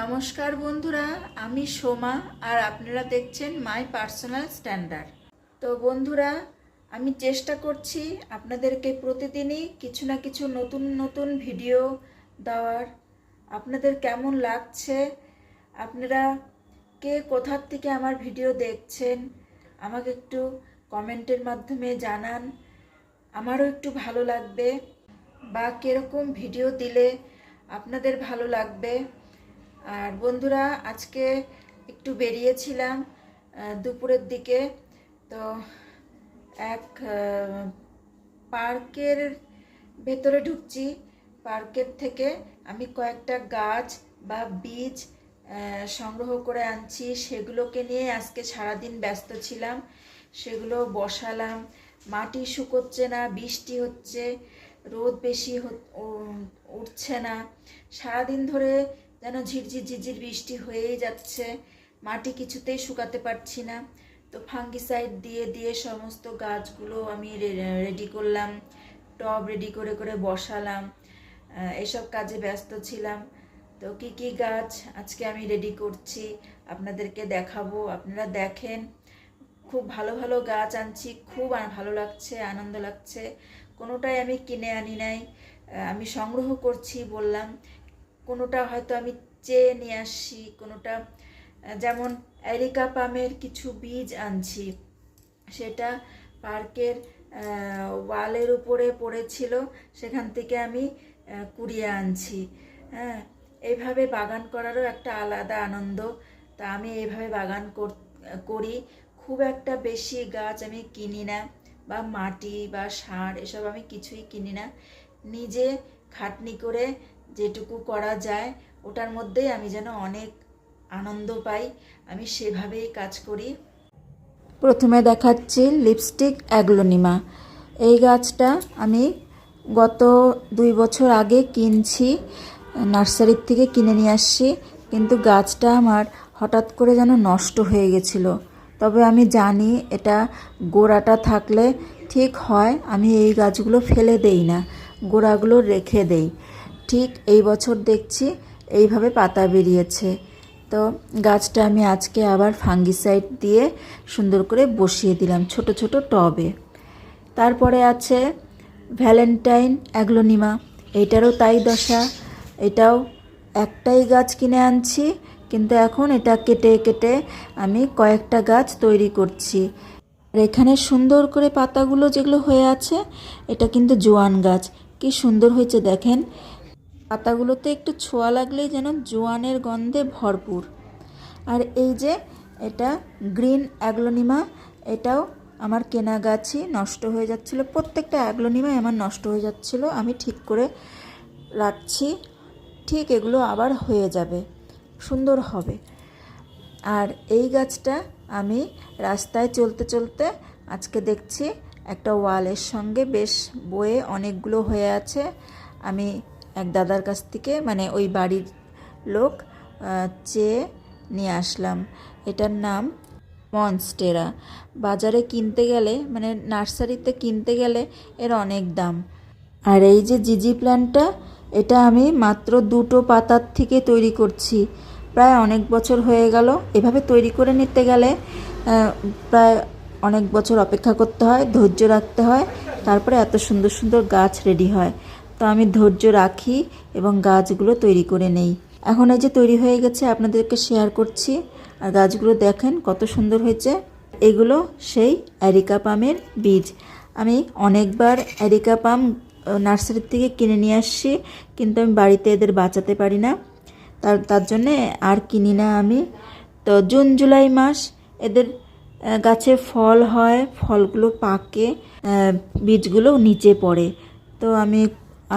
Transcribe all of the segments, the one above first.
নমস্কার বন্ধুরা, আমি সোমা আর আপনারা দেখছেন মাই পার্সোনাল স্ট্যান্ডার্ড। তো বন্ধুরা, আমি চেষ্টা করছি আপনাদেরকে প্রতিদিনই কিছু না কিছু নতুন নতুন ভিডিও দেওয়ার। আপনাদের কেমন লাগছে? আপনারা কে কোথার থেকে আমার ভিডিও দেখছেন? আমাকে একটু কমেন্টের মাধ্যমে জানান। আমারও একটু ভালো লাগবে। বা কীরকম ভিডিও দিলে আপনাদের ভালো লাগবে? আর বন্ধুরা, আজকে একটু বেরিয়েছিলাম দুপুরের দিকে। তো এক পার্কের ভেতরে ঢুকছি। পার্কের থেকে আমি কয়েকটা গাছ বা বীজ সংগ্রহ করে আনছি। সেগুলোকে নিয়ে আজকে সারাদিন ব্যস্ত ছিলাম। সেগুলো বসালাম। মাটি শুকোচ্ছে না, বৃষ্টি হচ্ছে, রোদ বেশি উঠছে না। সারাদিন ধরে যেন ঝিরঝির ঝিরঝির বৃষ্টি হয়েই যাচ্ছে। মাটি কিছুতেই শুকাতে পারছি না। তো ফাঙ্গিসাইড দিয়ে দিয়ে সমস্ত গাছগুলো আমি রেডি করলাম। টব রেডি করে করে বসালাম। এসব কাজে ব্যস্ত ছিলাম। তো কি কি গাছ আজকে আমি রেডি করছি আপনাদেরকে দেখাবো। আপনারা দেখেন, খুব ভালো ভালো গাছ আনছি। খুব ভালো লাগছে, আনন্দ লাগছে। কোনোটাই আমি কিনে আনি নাই। আমি সংগ্রহ করছি বললাম। কোনোটা হয়তো আমি চেয়ে নিয়ে আসছি কোনোটা যেমন এরিকা পামের কিছু বীজ আনছি, সেটা পার্কের ওয়ালের উপরে পড়েছিল, সেখান থেকে আমি কুড়িয়ে আনছি। হ্যাঁ এইভাবে বাগান করারও একটা আলাদা আনন্দ। তা আমি এইভাবে বাগান করি। খুব একটা বেশি গাছ আমি কিনি না, বা মাটি, বা সার, এসব আমি কিছুই কিনি না। নিজে খাটনি করে যেটুকু করা যায়, ওটার মধ্যেই আমি যেন অনেক আনন্দ পাই, আমি সেভাবেই কাজ করি। প্রথমে দেখাচ্ছি লিপস্টিক অ্যাগ্লোনিমা। এই গাছটা আমি গত দুই বছর আগে কিনছি, নার্সারির থেকে কিনে নিয়ে আসছি, কিন্তু গাছটা আমার হঠাৎ করে যেন নষ্ট হয়ে গেছিল। তবে আমি জানি এটা গোড়াটা থাকলে ঠিক হয়, আমি এই গাছগুলো ফেলে দেই না, গোড়াগুলো রেখে দেই। ঠিক এই বছর দেখছি এইভাবে পাতা বেরিয়েছে। তো গাছটা আমি আজকে আবার ফাঙ্গিসাইড দিয়ে সুন্দর করে বসিয়ে দিলাম ছোট ছোট টবে। তারপরে আছে ভ্যালেন্টাইন অ্যাগ্লোনিমা। এটারও তাই দশা। এটাও একটাই গাছ কিনে আনছি, কিন্তু এখন এটা কেটে কেটে আমি কয়েকটা গাছ তৈরি করছি। আর এখানে সুন্দর করে পাতাগুলো যেগুলো হয়ে আছে, এটা কিন্তু জোয়ান গাছ। কি সুন্দর হয়েছে দেখেন। পাতাগুলোতে একটু ছোঁয়া লাগলেই যেন জোয়ানের গন্ধে ভরপুর। আর এই যে, এটা গ্রিন অ্যাগ্লোনিমা, এটাও আমার কেনা গাছই, নষ্ট হয়ে যাচ্ছিল। প্রত্যেকটা অ্যাগ্লোনিমাই আমার নষ্ট হয়ে যাচ্ছিল। আমি ঠিক করে রাখছি। ঠিক এগুলো আবার হয়ে যাবে। সুন্দর হবে। আর এই গাছটা আমি রাস্তায় চলতে চলতে আজকে দেখছি একটা ওয়ালের সঙ্গে বেশ বয়ে অনেকগুলো হয়ে আছে। আমি এক দাদার কাছ থেকে মানে ওই বাড়ির লোক চেয়ে নিয়ে আসলাম। এটার নাম মনস্টেরা। বাজারে কিনতে গেলে মানে নার্সারিতে কিনতে গেলে এর অনেক দাম। আর এই যে জিজি প্ল্যান্টটা, এটা আমি মাত্র দুটো পাতার থেকে তৈরি করছি। প্রায় অনেক বছর হয়ে গেল। এভাবে তৈরি করে নিতে গেলে প্রায় অনেক বছর অপেক্ষা করতে হয়, ধৈর্য রাখতে হয়। তারপরে এত সুন্দর সুন্দর গাছ রেডি হয়। তো আমি ধৈর্য রাখি এবং গাছগুলো তৈরি করে নেই। এখন এই যে তৈরি হয়ে গেছে, আপনাদেরকে শেয়ার করছি। আর গাছগুলো দেখেন কত সুন্দর হয়েছে। এগুলো সেই অ্যারিকা পামের বীজ। আমি অনেকবার অ্যারিকা পাম নার্সারির থেকে কিনে নিয়ে আসছি, কিন্তু আমি বাড়িতে এদের বাঁচাতে পারি না। তার তার জন্যে আর কিনি না আমি। তো জুন, জুলাই মাস এদের গাছে ফল হয়, ফলগুলো পাকে বীজগুলো নিচে পড়ে। তো আমি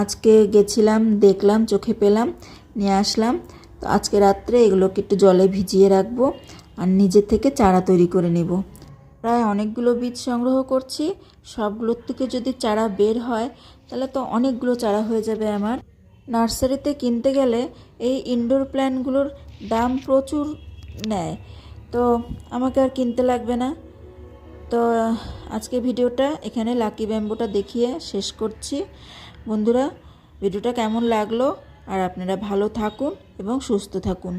আজকে গেছিলাম, দেখলাম, চোখে পেলাম, নিয়ে আসলাম। তো আজকে রাত্রে এগুলোকে একটু জলে ভিজিয়ে রাখব আর নিজে থেকে চারা তৈরি করে নেব। প্রায় অনেকগুলো বীজ সংগ্রহ করছি। সবগুলোর থেকে যদি চারা বের হয়, তাহলে তো অনেকগুলো চারা হয়ে যাবে আমার। নার্সারিতে কিনতে গেলে এই ইনডোর প্ল্যান্টগুলোর দাম প্রচুর নেয়। তো আমাকে আর কিনতে লাগবে না। তো আজকে ভিডিওটা এখানে লাকি ব্যাম্বোটা দেখিয়ে শেষ করছি। বন্ধুরা ভিডিওটা কেমন লাগল? আর আপনারা ভালো থাকুন এবং সুস্থ থাকুন।